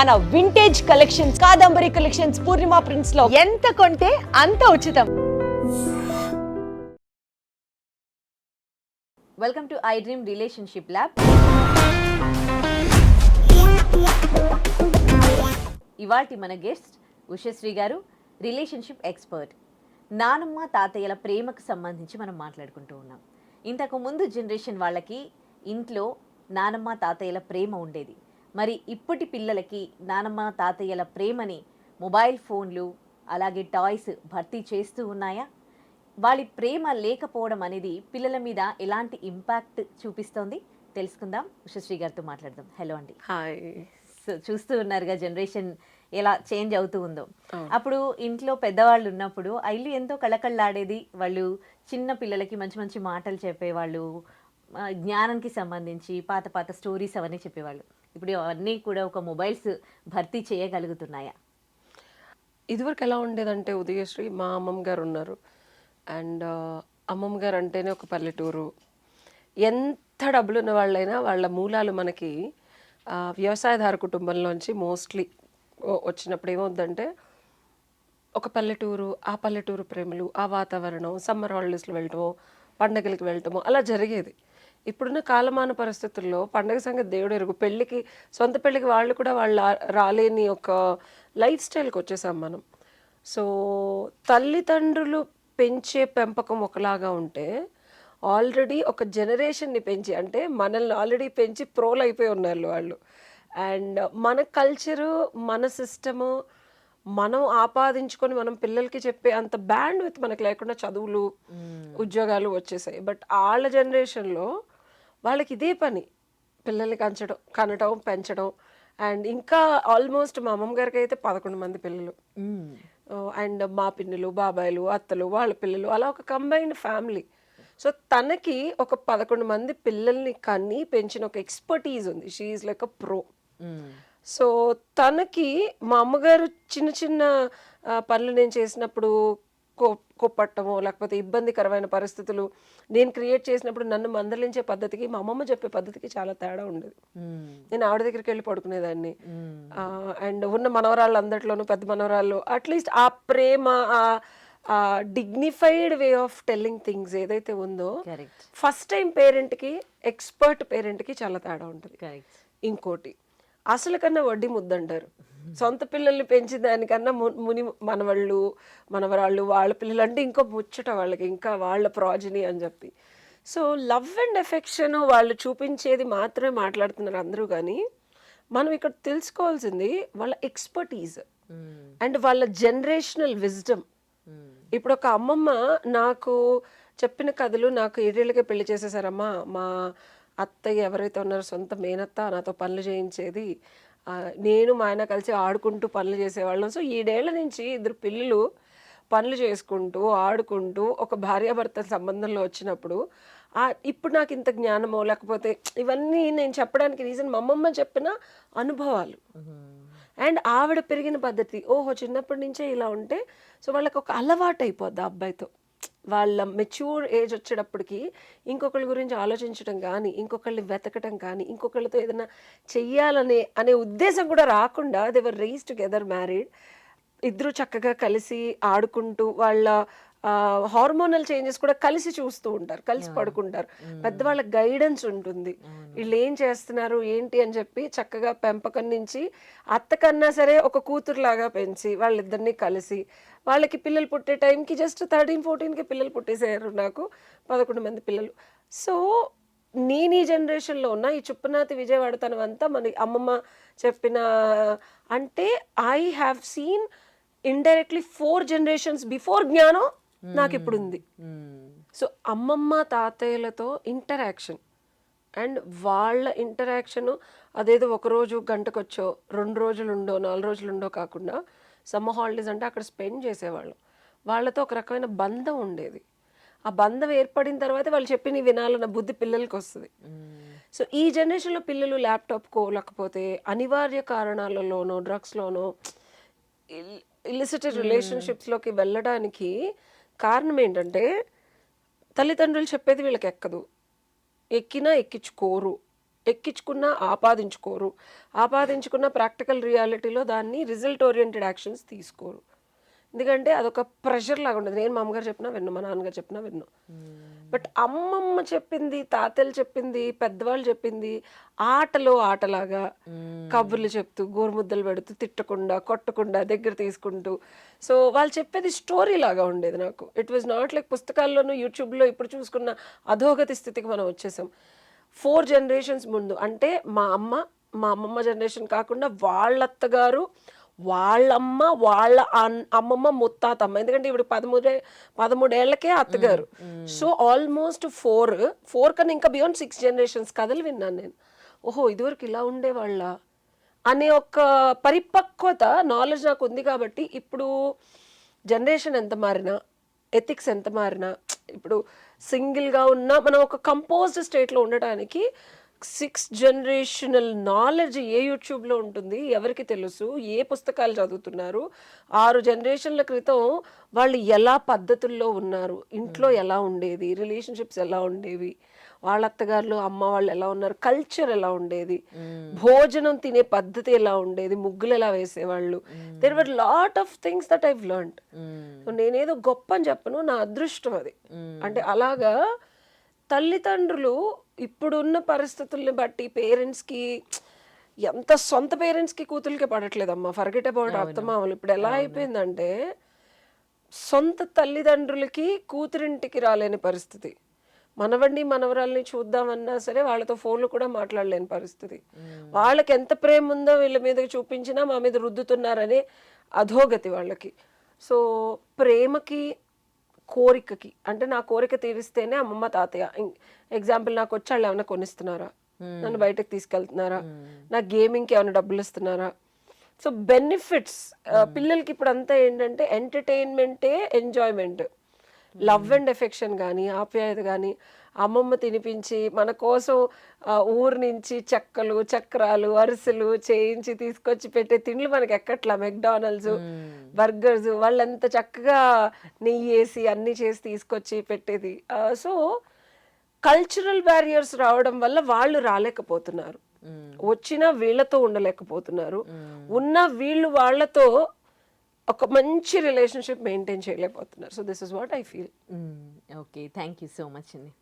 మన vintage collections Kadambari collections Purnima ప్రింట్స్లో ఎంత కొంటే అంత ఉచితం. Welcome to I dream relationship lab ఇవాటి మన గెస్ట్ ఉషశ్రీ గారు రిలేషన్షిప్ ఎక్స్పర్ట్ నానమ్మ తాతయ్యల ప్రేమకు సంబంధించి మనం మాట్లాడుకుంటూ ఉన్నాం. ఇంతకు ముందు జనరేషన్ వాళ్ళకి ఇంట్లో నానమ్మ తాతయ్యల ప్రేమ ఉండేది. మరి ఇప్పటి పిల్లలకి నానమ్మ తాతయ్యల ప్రేమని మొబైల్ ఫోన్లు అలాగే టాయ్స్ భర్తీ చేస్తూ ఉన్నాయా? వాళ్ళ ప్రేమ లేకపోవడం అనేది పిల్లల మీద ఎలాంటి ఇంపాక్ట్ చూపిస్తోంది? తెలుసుకుందాం. ఉషశ్రీ గారితో మాట్లాడదాం. హలో అండి. హాయ్. సో చూస్తూ ఉన్నారుగా జనరేషన్ ఎలా చేంజ్ అవుతూ ఉందో. అప్పుడు ఇంట్లో పెద్దవాళ్ళు ఉన్నప్పుడు ఆ ఇల్లు ఎంతో కళకళలాడేది. వాళ్ళు చిన్న పిల్లలకి మంచి మంచి మాటలు చెప్పేవాళ్ళు. జ్ఞానానికి సంబంధించి పాత పాత స్టోరీస్ అవన్నీ చెప్పేవాళ్ళు. ఇప్పుడు అవన్నీ కూడా ఒక మొబైల్స్ భర్తీ చేయగలుగుతున్నాయా? ఇదివరకు ఎలా ఉండేదంటే ఉదయశ్రీ మా అమ్మమ్మ గారు ఉన్నారు. అండ్ అమ్మమ్మ గారు అంటేనే ఒక పల్లెటూరు. ఎంత డబ్బులు ఉన్న వాళ్ళైనా వాళ్ళ మూలాలు మనకి వ్యవసాయదారు వ్యవసాయదార కుటుంబంలోంచి మోస్ట్లీ వచ్చినప్పుడు ఏమవుద్దంటే ఒక పల్లెటూరు ఆ పల్లెటూరు ప్రేమలు ఆ వాతావరణం సమ్మర్ హాలిడేస్లో వెళ్ళటము పండగలకి వెళ్ళటము అలా జరిగేది. ఇప్పుడున్న కాలమాన పరిస్థితుల్లో పండగ సంగతి దేవుడు ఎరుగు. పెళ్ళికి సొంత పెళ్ళికి వాళ్ళు కూడా వాళ్ళ రాలేని ఒక లైఫ్ స్టైల్కి వచ్చేసాం మనం. సో తల్లిదండ్రులు పెంచే పెంపకం ఒకలాగా ఉంటే ఆల్రెడీ ఒక జనరేషన్ని పెంచి అంటే మనల్ని ఆల్రెడీ పెంచి ప్రోలు అయిపోయి ఉన్నారు వాళ్ళు. అండ్ మన కల్చరు మన సిస్టము మనం ఆపాదించుకొని మనం పిల్లలకి చెప్పే అంత బ్యాండ్ విత్ మనకు లేకుండా చదువులు ఉద్యోగాలు వచ్చేసాయి. బట్ వాళ్ళ జనరేషన్లో వాళ్ళకి ఇదే పని. పిల్లల్ని కంచడం కనటం పెంచడం. అండ్ ఇంకా ఆల్మోస్ట్ మా అమ్మమ్మ గారికి అయితే పదకొండు మంది పిల్లలు. అండ్ మా పిన్నులు బాబాయిలు అత్తలు వాళ్ళ పిల్లలు అలా ఒక కంబైన్డ్ ఫ్యామిలీ. సో తనకి ఒక పదకొండు మంది పిల్లల్ని కన్ని పెంచిన ఒక ఎక్స్పర్టీజ్ ఉంది. She like a pro so తనకి మా అమ్మగారు చిన్న చిన్న పనులు నేను చేసినప్పుడు కో కొప్పట్టమో లేకపోతే ఇబ్బందికరమైన పరిస్థితులు నేను క్రియేట్ చేసినప్పుడు నన్ను మందలించే పద్ధతికి మా అమ్మమ్మ చెప్పే పద్ధతికి చాలా తేడా ఉండేది. నేను ఆవిడ దగ్గరికి వెళ్ళి పడుకునేదాన్ని. అండ్ ఉన్న మనవరాళ్ళు అందరిలోనూ పెద్ద మనవరాళ్ళు అట్లీస్ట్ ఆ ప్రేమ ఆ dignified way of telling things ఏదైతే ఉందో ఫస్ట్ టైం పేరెంట్కి ఎక్స్పర్ట్ పేరెంట్కి చాలా తేడా ఉంటుంది. ఇంకోటి అసలు కన్నా వడ్డీ ముద్దంటారు. సొంత పిల్లల్ని పెంచిన దానికన్నా ముని మనవాళ్ళు మనవరాళ్ళు వాళ్ళ పిల్లలు అంటే ఇంకో ముచ్చట వాళ్ళకి ఇంకా వాళ్ళ ప్రాజనీ అని చెప్పి. సో లవ్ అండ్ ఎఫెక్షన్ వాళ్ళు చూపించేది మాత్రమే మాట్లాడుతున్నారు అందరూ కానీ మనం ఇక్కడ తెలుసుకోవాల్సింది వాళ్ళ ఎక్స్పర్టీజ్ అండ్ వాళ్ళ జనరేషనల్ విజ్డమ్ ఇప్పుడు ఒక అమ్మమ్మ నాకు చెప్పిన కథలు నాకు ఏడేళ్ళకే పెళ్ళి చేసేసారమ్మా. మా అత్తయ్య ఎవరైతే ఉన్నారో సొంత మేనత్త నాతో పనులు చేయించేది నేను మా ఆయన కలిసి ఆడుకుంటూ పనులు చేసేవాళ్ళం. సో ఏడేళ్ళ నుంచి ఇద్దరు పిల్లలు పనులు చేసుకుంటూ ఆడుకుంటూ ఒక భార్యాభర్తల సంబంధంలో వచ్చినప్పుడు ఇప్పుడు నాకు ఇంత జ్ఞానమో లేకపోతే ఇవన్నీ నేను చెప్పడానికి రీజన్ మా అమ్మమ్మ చెప్పిన అనుభవాలు. అండ్ ఆవిడ పెరిగిన పద్ధతి ఓహో చిన్నప్పటి నుంచే ఇలా ఉంటే సో వాళ్ళకి ఒక అలవాటు అయిపోద్ది ఆ అబ్బాయితో. వాళ్ళ మెచ్యూర్ ఏజ్ వచ్చేటప్పటికి ఇంకొకళ్ళ గురించి ఆలోచించడం కానీ ఇంకొకళ్ళని వెతకటం కానీ ఇంకొకళ్ళతో ఏదైనా చెయ్యాలనే అనే ఉద్దేశం కూడా రాకుండా దేవర్ రేస్ టుగెదర్ మ్యారీడ్ ఇద్దరు చక్కగా కలిసి ఆడుకుంటూ వాళ్ళ హార్మోనల్ చేంజెస్ కూడా కలిసి చూస్తూ ఉంటారు కలిసి పడుకుంటారు. పెద్దవాళ్ళ గైడెన్స్ ఉంటుంది. వీళ్ళు ఏం చేస్తున్నారు ఏంటి అని చెప్పి చక్కగా పెంపకం నుంచి అత్త కన్నా సరే ఒక కూతురులాగా పెంచి వాళ్ళిద్దరిని కలిసి వాళ్ళకి పిల్లలు పుట్టే టైంకి జస్ట్ థర్టీన్ ఫోర్టీన్కి పిల్లలు పుట్టేసారు నాకు పదకొండు మంది పిల్లలు. సో నేను ఈ జనరేషన్లో ఉన్న ఈ చుప్పనాతి విజయవాడతనం అంతా మన అమ్మమ్మ చెప్పిన అంటే I have seen indirectly four generations before జ్ఞానం నాకు ఇప్పుడు ఉంది సో అమ్మమ్మ తాతయ్యలతో ఇంటరాక్షన్. అండ్ వాళ్ళ ఇంటరాక్షన్ అదేదో ఒక రోజు గంటకొచ్చో రెండు రోజులు ఉండో నాలుగు రోజులు ఉండో కాకుండా సమ్మర్ హాలిడేస్ అంటే అక్కడ స్పెండ్ చేసేవాళ్ళం. వాళ్ళతో ఒక రకమైన బంధం ఉండేది. ఆ బంధం ఏర్పడిన తర్వాత వాళ్ళు చెప్పిన వినాలన్న బుద్ధి పిల్లలకి వస్తుంది సో ఈ జనరేషన్లో పిల్లలు ల్యాప్టాప్కో లేకపోతే అనివార్య కారణాలలోనో డ్రగ్స్లోనో ఇలిసిటెడ్ రిలేషన్షిప్స్లోకి వెళ్ళడానికి కారణం ఏంటంటే తల్లిదండ్రులు చెప్పేది వీళ్ళకి ఎక్కదు. ఎక్కినా ఎక్కించుకోరు. ఎక్కించుకున్నా ఆపాదించుకోరు. ఆపాదించుకున్న ప్రాక్టికల్ రియాలిటీలో దాన్ని రిజల్ట్ ఓరియంటెడ్ యాక్షన్స్ తీసుకోరు. ఎందుకంటే అదొక ప్రెషర్ లాగా ఉండదు. నేను మా అమ్మగారు చెప్పినా విన్ను మా నాన్నగారు చెప్పినా విన్ను. బట్ అమ్మమ్మ చెప్పింది తాతయ్యలు చెప్పింది పెద్దవాళ్ళు చెప్పింది ఆటలో ఆటలాగా కబుర్లు చెప్తూ గోరుముద్దలు పెడుతూ తిట్టకుండా కొట్టకుండా దగ్గర తీసుకుంటూ. సో వాళ్ళు చెప్పేది స్టోరీ లాగా ఉండేది నాకు. ఇట్ వాజ్ నాట్ లైక్ పుస్తకాల్లోనూ యూట్యూబ్లో ఇప్పుడు చూసుకున్న అధోగతి స్థితికి మనం వచ్చేసాం. ఫోర్ జనరేషన్స్ ముందు. అంటే మా అమ్మ మా అమ్మమ్మ జనరేషన్ కాకుండా వాళ్ళ అత్తగారు వాళ్ళమ్మ వాళ్ళ అమ్మమ్మ ముత్తాతమ్మ. ఎందుకంటే ఇప్పుడు పదమూడే పదమూడేళ్ళకే అత్తగారు. సో ఆల్మోస్ట్ ఫోర్ ఫోర్ కన్నా ఇంకా బియాండ్ సిక్స్ జనరేషన్స్ కథలు విన్నాను నేను. ఓహో ఇదివరకు ఇలా ఉండేవాళ్ళ? అనే ఒక పరిపక్వత నాలెడ్జ్ నాకు ఉంది కాబట్టి ఇప్పుడు జనరేషన్ ఎంత మారినా ఎథిక్స్ ఎంత మారినా ఇప్పుడు సింగిల్గా ఉన్నా మనం ఒక కంపోజ్డ్ స్టేట్లో ఉండటానికి సిక్స్ జనరేషనల్ నాలెడ్జ్ ఏ యూట్యూబ్లో ఉంటుంది? ఎవరికి తెలుసు? ఏ పుస్తకాలు చదువుతున్నారు? ఆరు జనరేషన్ల క్రితం వాళ్ళు ఎలా పద్ధతుల్లో ఉన్నారు? ఇంట్లో ఎలా ఉండేది? రిలేషన్షిప్స్ ఎలా ఉండేవి? వాళ్ళ అత్తగారులు అమ్మ వాళ్ళు ఎలా ఉన్నారు? కల్చర్ ఎలా ఉండేది? భోజనం తినే పద్ధతి ఎలా ఉండేది? ముగ్గులు ఎలా వేసేవాళ్ళు? There were lot of things that I've learn నేనేదో గొప్ప అని చెప్పను నా అదృష్టం అది. అంటే అలాగా తల్లిదండ్రులు ఇప్పుడున్న పరిస్థితుల్ని బట్టి పేరెంట్స్కి ఎంత సొంత పేరెంట్స్కి కూతురికి పడట్లేదమ్మా. ఫర్గెట్ అబౌట్ అత్తమామలు. ఇప్పుడు ఎలా అయిపోయిందంటే సొంత తల్లిదండ్రులకి కూతురింటికి రాలేని పరిస్థితి. మనవడిని మనవరాల్ని చూద్దామన్నా సరే వాళ్ళతో ఫోన్లు కూడా మాట్లాడలేని పరిస్థితి. వాళ్ళకి ఎంత ప్రేమ ఉందో వీళ్ళ మీద చూపించినా మా మీద రుద్దుతున్నారనే అధోగతి వాళ్ళకి. సో ప్రేమకి కోరికకి అంటే నా కోరిక తీరిస్తేనే అమ్మమ్మ తాతయ్య ఎగ్జాంపుల్ నాకు వచ్చి వాళ్ళు ఏమైనా కొనిస్తున్నారా? నన్ను బయటకు తీసుకెళ్తున్నారా? నా గేమింగ్కి ఏమైనా డబ్బులు ఇస్తున్నారా? సో బెనిఫిట్స్ పిల్లలకి ఇప్పుడు అంతా ఏంటంటే ఎంటర్టైన్మెంటే ఎంజాయ్మెంట్. లవ్ అండ్ ఎఫెక్షన్ కానీ ఆప్యాయత కానీ అమ్మమ్మ తినిపించి మన కోసం ఊరు నుంచి చెక్కలు చక్రాలు అరిసెలు చేయించి తీసుకొచ్చి పెట్టే తిండ్లు మనకి ఎక్కట్లా? మెక్డానల్డ్స్ బర్గర్స్ వాళ్ళు ఎంత చక్కగా నెయ్యి వేసి అన్ని చేసి తీసుకొచ్చి పెట్టేది. సో కల్చరల్ బ్యారియర్స్ రావడం వల్ల వాళ్ళు రాలేకపోతున్నారు. వచ్చినా వీళ్ళతో ఉండలేకపోతున్నారు. ఉన్న వీళ్ళు వాళ్ళతో ఒక మంచి రిలేషన్షిప్ మెయింటైన్ చేయలేకపోతున్నారు. So this is what I feel okay thank you so much అండి